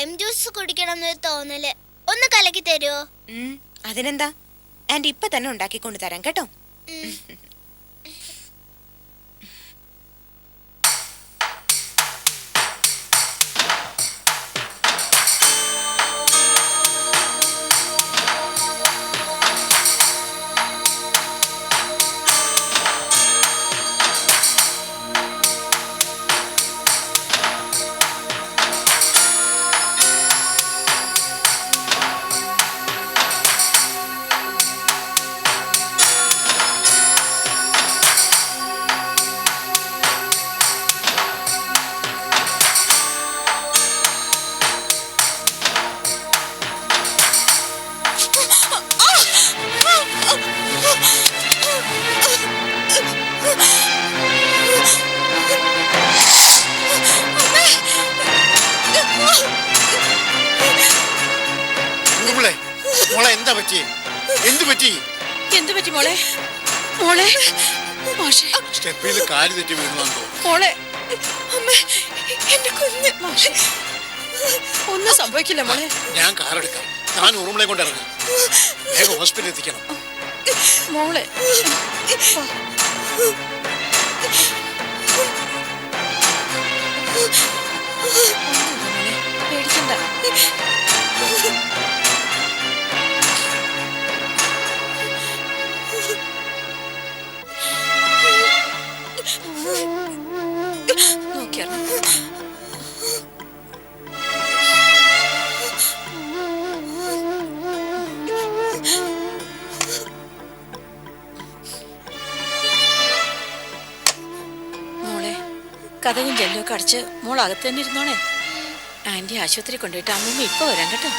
Lime juice കുടിക്കണം എന്നൊരു തോന്നൽ. ഒന്ന് കലക്കി തരുമോ അതിനെന്താ? ആൻഡ് ഇപ്പൊ തന്നെ ഉണ്ടാക്കിക്കൊണ്ട് തരാം കേട്ടോ? മോളെ എന്താ പറ്റി? എന്ത് പറ്റി മോളെ? മോളെ? മാഷെ. സ്റ്റെപ്പിൽ കാൽ തെറ്റി തോന്നുന്നു. മോളെ അമ്മേ എന്റെ കുഞ്ഞ്. മാഷെ. ഒന്നും സംഭവിക്കില്ല മോളെ. ഞാൻ കാറെടുക്കാം താൻ ഉറുമളെ കൊണ്ട് ഇറങ്ങും. വേഗം ഹോസ്പിറ്റലിൽ എത്തിക്കണം. മോളെ മോളെ, പേടിക്കണ്ട. നോക്കിയാലോ? മോളെ കഥകും ജെല്ലൊക്കെ അടിച്ച് മോൾ അകത്ത് തന്നെ ഇരുന്നോണേ. ആന്റി ആശുപത്രി കൊണ്ടുപോയിട്ട് അമ്മൂമ്മ ഇപ്പൊ വരാം കേട്ടോ.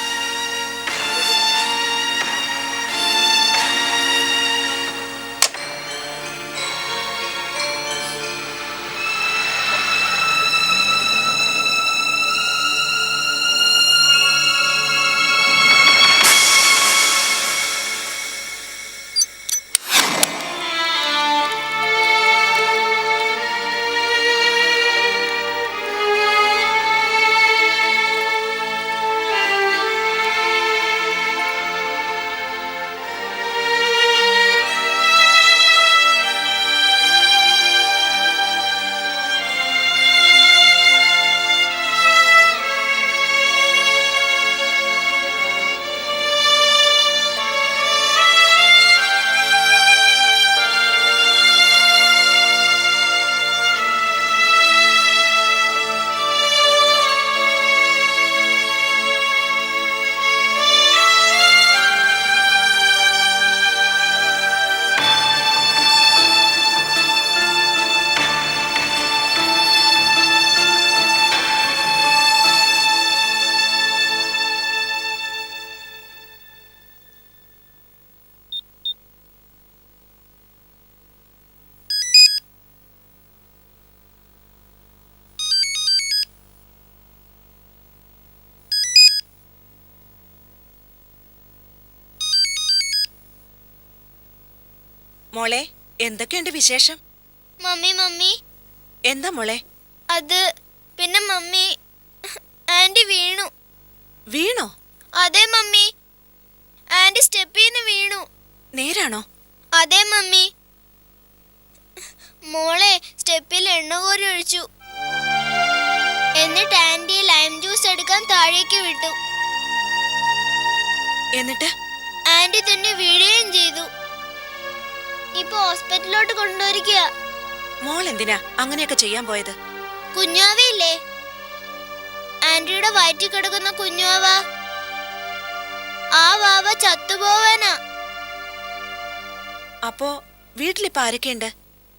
മോളെ എന്തൊക്കെയുണ്ട് വിശേഷം? Mummy mummy. എന്താ മോളെ? അത് പിന്നെ മമ്മി ആന്റി വീണു. വീണോ? അതെ മമ്മി. ആന്റി സ്റ്റെപ്പിൽ നിന്ന് വീണു. നേരാണോ? അതെ മമ്മി. മോളെ സ്റ്റെപ്പിൽ എണ്ണ കോരി ഒഴിച്ചു. എന്നിട്ട് ആന്റി ലൈം ജ്യൂസ് എടുക്കാൻ താഴേക്ക് വിട്ടു. എന്നിട്ട്? ആന്റി തന്നെ വീഴുകയും ചെയ്തു. ഇപ്പൊ ഹോസ്പിറ്റലിലോട്ട് കൊണ്ടുവരിക്കുക മോൾ എന്തിനാ അങ്ങനെയൊക്കെ ചെയ്യാൻ പോയത്? കുഞ്ഞാവയില്ലേ ആന്റിയുടെ വയറ്റിൽ കിടക്കുന്ന കുഞ്ഞാവ ആ വാവ ചത്തുപോവാനാ. അപ്പോ വീട്ടിലിപ്പോ ആരൊക്കെയുണ്ട്?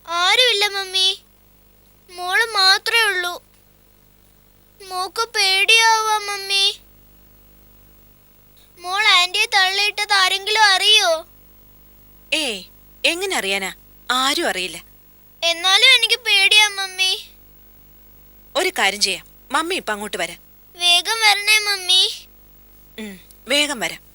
ആരുമില്ല മമ്മി. മോൾ മാത്രമേ ഉള്ളൂ. മോക്ക് പേടിയാവാ മമ്മി മോൾ ആന്റിയെ തള്ളിയിട്ടത് ആരെങ്കിലും അറിയോ ഏയ് എങ്ങനെ അറിയാനാ? ആരും അറിയില്ല. എന്നാലും എനിക്ക് പേടിയാ മമ്മി. ഒരു കാര്യം ചെയ്യാം. മമ്മി ഇപ്പൊ അങ്ങോട്ട് വരാം. വേഗം വരണേ മമ്മി. വേഗം വരാം.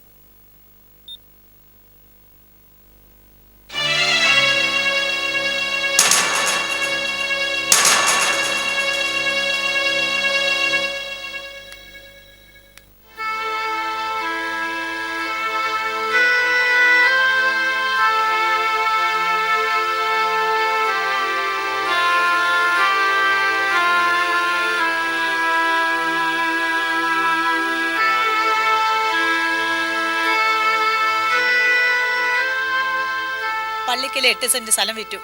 പള്ളിക്കലെ എട്ട് സെന്റ് സ്ഥലം വിറ്റു.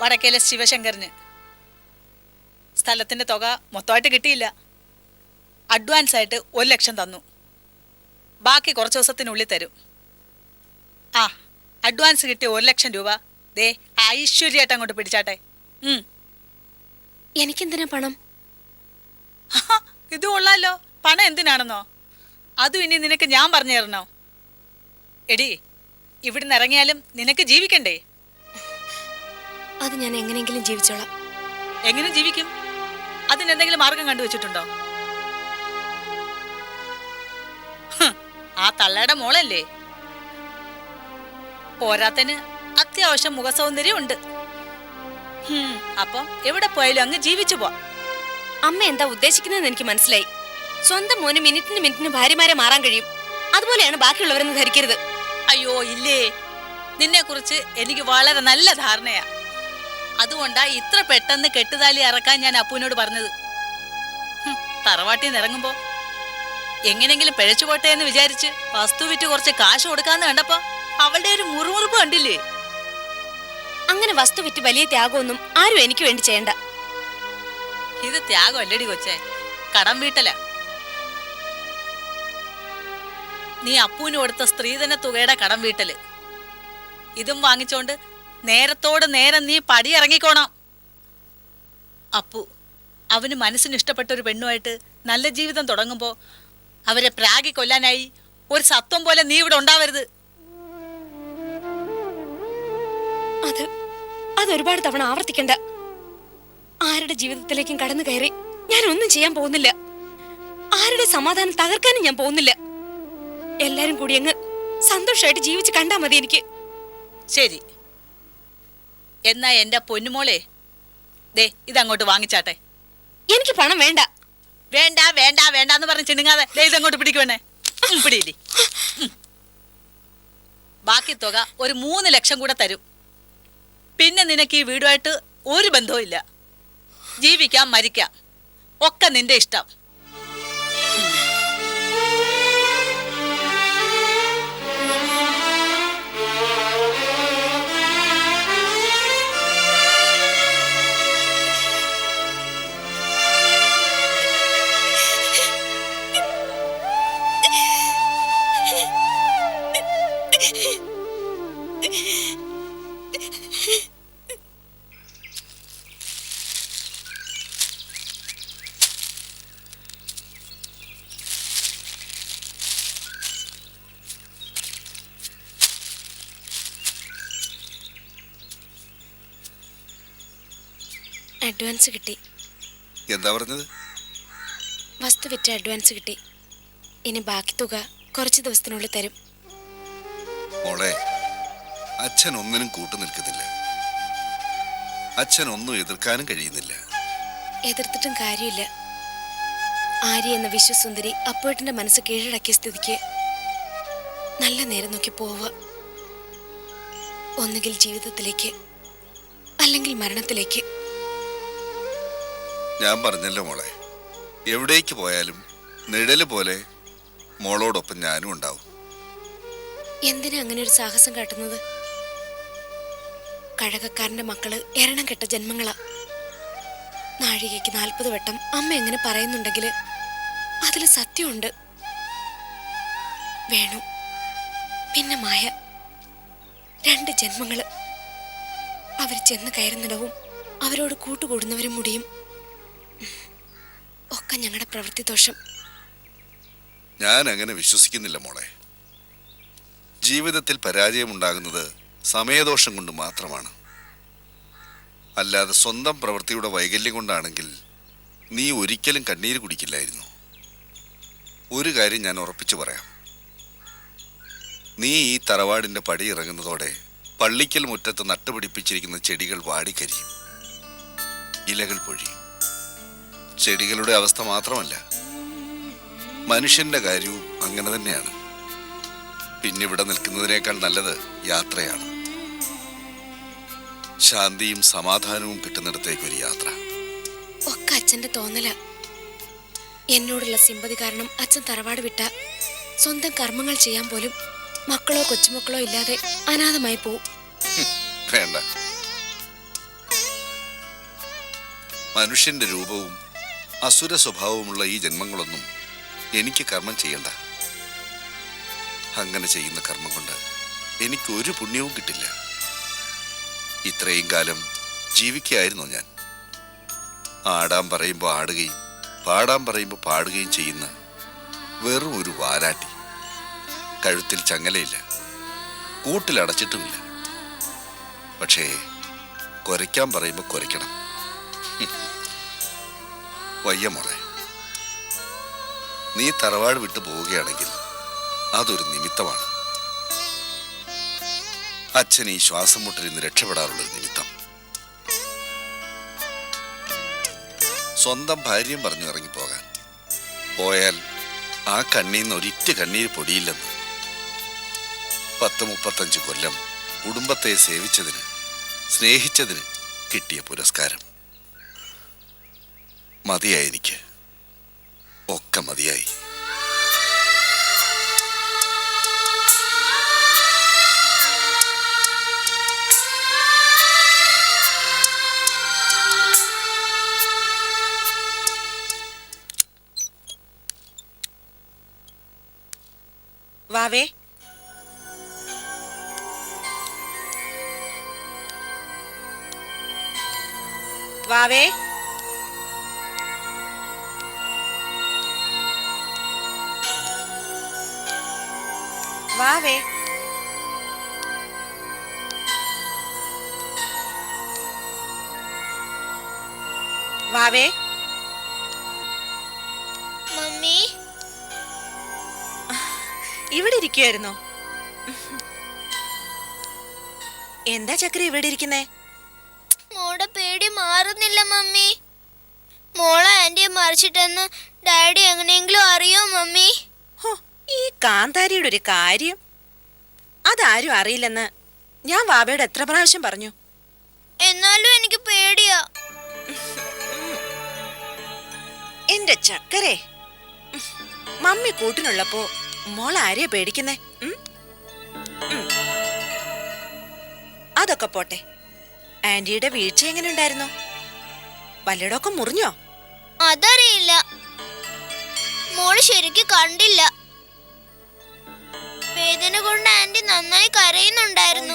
വടക്കേലെ ശിവശങ്കറിന്. സ്ഥലത്തിന്റെ തുക മൊത്തമായിട്ട് കിട്ടിയില്ല. അഡ്വാൻസ് ആയിട്ട് ഒരു ലക്ഷം തന്നു. ബാക്കി കുറച്ച് ദിവസത്തിനുള്ളിൽ തരും. ആ അഡ്വാൻസ് കിട്ടിയ ഒരു ലക്ഷം രൂപ ദേ ഐശ്വര്യമായിട്ട് അങ്ങോട്ട് പിടിച്ചാട്ടെ. എനിക്കെന്തിനാ പണം? ഇത് കൊള്ളാലോ. പണം എന്തിനാണെന്നോ? അതും ഇനി നിനക്ക് ഞാൻ പറഞ്ഞു തരണോ? എടി ഇവിടുന്ന് ഇറങ്ങിയാലും നിനക്ക് ജീവിക്കണ്ടേ? അത് ഞാൻ എങ്ങനെയെങ്കിലും ജീവിച്ചോളാം. എങ്ങനെ ജീവിക്കും? അതിനെന്തെങ്കിലും മാർഗം കണ്ടുവച്ചിട്ടുണ്ടോ? ആ തള്ളയുടെ മോളല്ലേ? പോരാത്തന് അത്യാവശ്യം മുഖസൗന്ദര്യം ഉണ്ട്. അപ്പൊ എവിടെ പോയാലും അങ്ങ് ജീവിച്ചു പോ അമ്മ എന്താ ഉദ്ദേശിക്കുന്നതെന്ന് എനിക്ക് മനസ്സിലായി. സ്വന്തം മോന് മിനിറ്റിന് മിനിറ്റിന് ഭാര്യമാരെ മാറാൻ കഴിയും. അതുപോലെയാണ് ബാക്കിയുള്ളവരെന്ന് ധരിക്കരുത്. അയ്യോ ഇല്ലേ? നിന്നെ കുറിച്ച് എനിക്ക് വളരെ നല്ല ധാരണയാ. അതുകൊണ്ടാ ഇത്ര പെട്ടെന്ന് കെട്ടുതാലി ഇറക്കാൻ ഞാൻ അപ്പുവിനോട് പറഞ്ഞത്. തറവാട്ടിന്ന് തറവാട്ടിൽ നിന്ന് ഇറങ്ങുമ്പോ എങ്ങനെങ്കിലും പിഴച്ചു പോട്ടെ എന്ന് വിചാരിച്ച് വസ്തു വിറ്റ് കുറച്ച് കാശ് കൊടുക്കാന്ന് കണ്ടപ്പോ അവളുടെ ഒരു മുറുമുറുപ്പ് കണ്ടില്ലേ? അങ്ങനെ വസ്തു വിറ്റ് വലിയ ത്യാഗമൊന്നും ആരും എനിക്ക് വേണ്ടി ചെയ്യണ്ട. ഇത് ത്യാഗം അല്ലടി കൊച്ചേ. കടം വീട്ടല. നീ അപ്പൂന് കൊടുത്ത സ്ത്രീധന തുകയുടെ കടം വീട്ടൽ. ഇതും വാങ്ങിച്ചോണ്ട് നേരത്തോട് നേരം നീ പടി ഇറങ്ങിക്കോണം. അപ്പു അവന് മനസ്സിന് ഇഷ്ടപ്പെട്ട ഒരു പെണ്ണുമായിട്ട് നല്ല ജീവിതം തുടങ്ങുമ്പോ അവരെ പ്രാഗി കൊല്ലാനായി ഒരു സത്വം പോലെ നീ ഇവിടെ ഉണ്ടാവരുത്. അത് അത് ഒരുപാട് തവണ ആവർത്തിക്കണ്ട. ആരുടെ ജീവിതത്തിലേക്കും കടന്നു കയറി ഞാൻ ഒന്നും ചെയ്യാൻ പോകുന്നില്ല. ആരുടെ സമാധാനം തകർക്കാനും ഞാൻ പോകുന്നില്ല. എല്ലാരും കൂടി അങ്ങ് സന്തോഷമായിട്ട് ജീവിച്ച് കണ്ടാ മതി എനിക്ക്. ശരി. എന്നാ എന്റെ പൊന്നുമോളെ ദേ ഇതങ്ങോട്ട് വാങ്ങിച്ചാട്ടെ. എനിക്ക് പണം വേണ്ട. വേണ്ട വേണ്ട വേണ്ട എന്ന് പറഞ്ഞ് ചിണുങ്ങാതെ ദേ ഇതങ്ങോട്ട് പിടിക്കുവണേ. പിടിയില്ലേ. ബാക്കി തുക ഒരു മൂന്ന് ലക്ഷം കൂടെ തരും. പിന്നെ നിനക്ക് ഈ വീടുമായിട്ട് ഒരു ബന്ധവും ഇല്ല ജീവിക്കാം മരിക്കാം. ഒക്കെ നിന്റെ ഇഷ്ടം. അഡ്വാൻസ് കിട്ടി. എന്താ പറഞ്ഞത്? വസ്തു വിറ്റ അഡ്വാൻസ് കിട്ടി. ഇനി ബാക്കി തുക കുറച്ച് ദിവസത്തിനുള്ളിൽ തരും. മോളെ അച്ഛൻ ഒന്നിനും കൂട്ടു നിൽക്കുന്നില്ല. അച്ഛൻ ഒന്നും എതിർക്കാനും കഴിയുന്നില്ല. എതിർത്തിട്ടും കാര്യമില്ല. ആര്യ എന്ന വിശ്വസുന്ദരി അപ്പോഴത്തെ മനസ്സ് കീഴടക്കിയ സ്ഥിതിക്ക് നല്ല നേരം നോക്കി പോവുക. ഒന്നുകിൽ ജീവിതത്തിലേക്ക് അല്ലെങ്കിൽ മരണത്തിലേക്ക്. ഞാൻ പറഞ്ഞല്ലോ മോളെ. എവിടേക്ക് പോയാലും നിഴൽ പോലെ മോളോടൊപ്പം ഞാനും ഉണ്ടാവും. എന്തിനാ അങ്ങനെ ഒരു സാഹസം കാട്ടുന്നത്? കഴകക്കാരന്റെ മക്കൾ എരണം കെട്ട ജന്മങ്ങളാ. നാഴികയ്ക്ക് നാൽപ്പത് വട്ടം അമ്മ എങ്ങനെ പറയുന്നുണ്ടെങ്കിൽ അതിൽ സത്യമുണ്ട്. വേണു പിന്നെ മായ രണ്ട് ജന്മങ്ങൾ. അവർ ചെന്ന് കയറുന്നിടവും അവരോട് കൂട്ടുകൂടുന്നവരും മുടിയും. ഒക്കെ ഞങ്ങളുടെ പ്രവൃത്തി ദോഷം. ഞാൻ അങ്ങനെ വിശ്വസിക്കുന്നില്ല മോളെ. ജീവിതത്തിൽ പരാജയമുണ്ടാകുന്നത് സമയദോഷം കൊണ്ട് മാത്രമാണ്. അല്ലാതെ സ്വന്തം പ്രവൃത്തിയുടെ വൈകല്യം കൊണ്ടാണെങ്കിൽ നീ ഒരിക്കലും കണ്ണീര് കുടിക്കില്ലായിരുന്നു. ഒരു കാര്യം ഞാൻ ഉറപ്പിച്ചു പറയാം. നീ ഈ തറവാടിന്റെ പടി ഇറങ്ങുന്നതോടെ പള്ളിക്കൽ മുറ്റത്ത് നട്ടുപിടിപ്പിച്ചിരിക്കുന്ന ചെടികൾ വാടിക്കരിയും ഇലകൾ പൊഴിയും. ചെടികളുടെ അവസ്ഥ മാത്രമല്ല മനുഷ്യന്റെ കാര്യവും അങ്ങനെ തന്നെയാണ്. പിന്നെ ഇവിടെ നിൽക്കുന്നതിനേക്കാൾ നല്ലത് യാത്രയാണ്. ശാന്തിയും സമാധാനവും കിട്ടുന്നിടത്തേക്ക് ഒരു യാത്ര. ഒക്കെ അച്ഛന്റെ തോന്നല. എന്നോടുള്ള സിമ്പതി കാരണം അച്ഛൻ തറവാട് വിട്ട സ്വന്തം കർമ്മങ്ങൾ ചെയ്യാൻ പോലും മക്കളോ കൊച്ചുമക്കളോ ഇല്ലാതെ അനാഥമായി പോവും. വേണ്ട. മനുഷ്യന്റെ രൂപവും അസുര സ്വഭാവമുള്ള ഈ ജന്മങ്ങളൊന്നും എനിക്ക് കർമ്മം ചെയ്യണ്ട. അങ്ങനെ ചെയ്യുന്ന കർമ്മം കൊണ്ട് എനിക്ക് ഒരു പുണ്യവും കിട്ടില്ല. ഇത്രയും കാലം ജീവിക്കായിരുന്നു ഞാൻ. ആടാൻ പറയുമ്പോൾ ആടുകയും പാടാൻ പറയുമ്പോൾ പാടുകയും ചെയ്യുന്ന വെറും ഒരു വാലാട്ടി. കഴുത്തിൽ ചങ്ങലയില്ല കൂട്ടിലടച്ചിട്ടുമില്ല പക്ഷേ കുരയ്ക്കാൻ പറയുമ്പോൾ കുരയ്ക്കണം. വയ്യ മോളെ. നീ തറവാട് വിട്ടു പോവുകയാണെങ്കിൽ അതൊരു നിമിത്തമാണ്. അച്ഛൻ ഈ ശ്വാസം മുട്ടിൽ നിന്ന് രക്ഷപ്പെടാറുള്ളൊരു നിമിത്തം. സ്വന്തം ഭാര്യയും പറഞ്ഞു ഇറങ്ങിപ്പോകാൻ. പോയാൽ ആ കണ്ണീന്ന് ഒരിറ്റ് കണ്ണീര് പൊടിയില്ലെന്ന്. പത്ത് മുപ്പത്തഞ്ച് കൊല്ലം കുടുംബത്തെ സേവിച്ചതിന് സ്നേഹിച്ചതിന് കിട്ടിയ പുരസ്കാരം. മതിയായി എനിക്ക്. ഒക്കെ മതിയായി. വാവേ. വാവേ. വാവേ വാവേ മമ്മി ഇവിടെ ഇരിക്കുവായിരുന്നോ. എന്താ ചക്ര ഇവിടെ ഇരിക്കുന്നേ? മോടെ പേടി മാറുന്നില്ല മമ്മി. മോളെ ആന്റിയെ മറിച്ചിട്ടെന്ന് ഡാഡി എങ്ങനെയെങ്കിലും അറിയോ മമ്മി? ഈ കാന്താരിയുടെ ഒരു കാര്യം? അതാരും അറിയില്ലെന്ന് ഞാൻ വാവയോട് എത്ര പ്രാവശ്യം പറഞ്ഞു. എന്നാലും എനിക്ക് പേടിയാ. എന്റെ ചക്കരെ. മമ്മി കൂട്ടിനുള്ളപ്പോ മോൾ ആരെയാ പേടിക്കുന്നേ. അതൊക്കെ പോട്ടെ. ആന്റിയുടെ വീഴ്ച എങ്ങനെ ഉണ്ടായിരുന്നു വല്ലടൊക്കെ മുറിഞ്ഞോ? അതറിയില്ല. മോൾ ശരിക്ക് കണ്ടില്ല. നന്നായി കരയുന്നുണ്ടായിരുന്നു.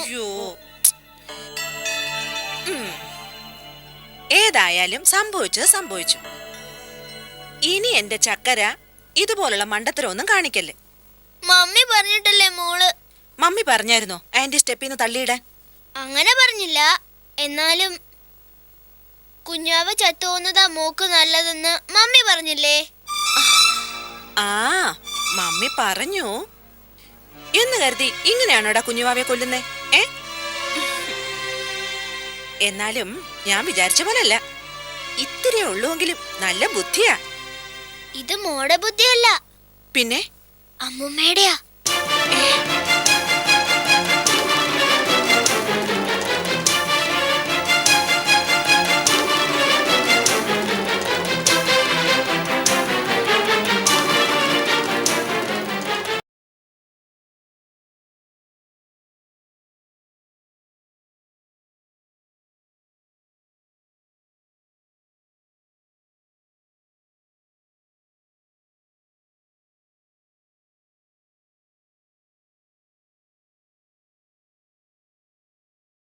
ഏതായാലും സംഭവിച്ചത് സംഭവിച്ചു. ഇനി എന്റെ ചക്കര ഇതുപോലുള്ള മണ്ടത്തരമൊന്നും കാണിക്കല്ലേ? മമ്മി പറഞ്ഞിട്ടല്ലേ മോൾ? മമ്മി പറഞ്ഞായിരുന്നോ? ആന്റി സ്റ്റെപ്പിന്ന് തള്ളിയിടാൻ. അങ്ങനെ പറഞ്ഞില്ല. എന്നാലും കുഞ്ഞാവ് ചത്തുപോകുന്നതാ മോക്ക് നല്ലതെന്ന് മമ്മി പറഞ്ഞില്ലേ? ആ മമ്മി പറഞ്ഞു. എന്ന് കരുതി ഇങ്ങനെയാണോടാ കുഞ്ഞുവാവെ കൊല്ലുന്നേ? ഏ? എന്നാലും ഞാൻ വിചാരിച്ച പോലല്ല. ഇത്തിരി ഉള്ളുവെങ്കിലും നല്ല ബുദ്ധിയാ. ഇത് മോടെ ബുദ്ധിയല്ല പിന്നെ? അമ്മുമ്മയുടെയാ